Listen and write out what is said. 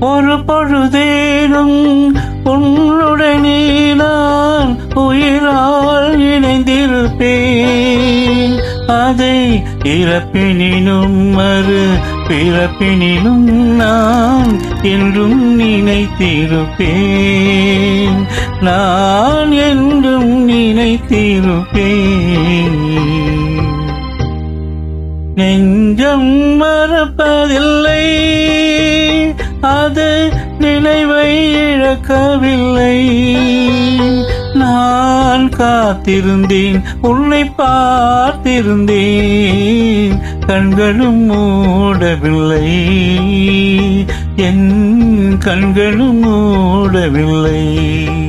ஒரு பொழுதேனும் உன்னுடனே நான் உயிரால் இணைந்திருப்பேன். அதை இறப்பினினும் மறு பிறப்பினிலும் நான் என்றும் நினைத்திருப்பேன். நான் என்றும் நினைத்திருப்பேன். நெஞ்சம் மறப்பதில்லை. அது நினைவை இழக்கவில்லை. நான் காத்திருந்தேன் உன்னை பார்த்திருந்தேன். கண்களும் மூடவில்லை. என் கண்களும் மூடவில்லை.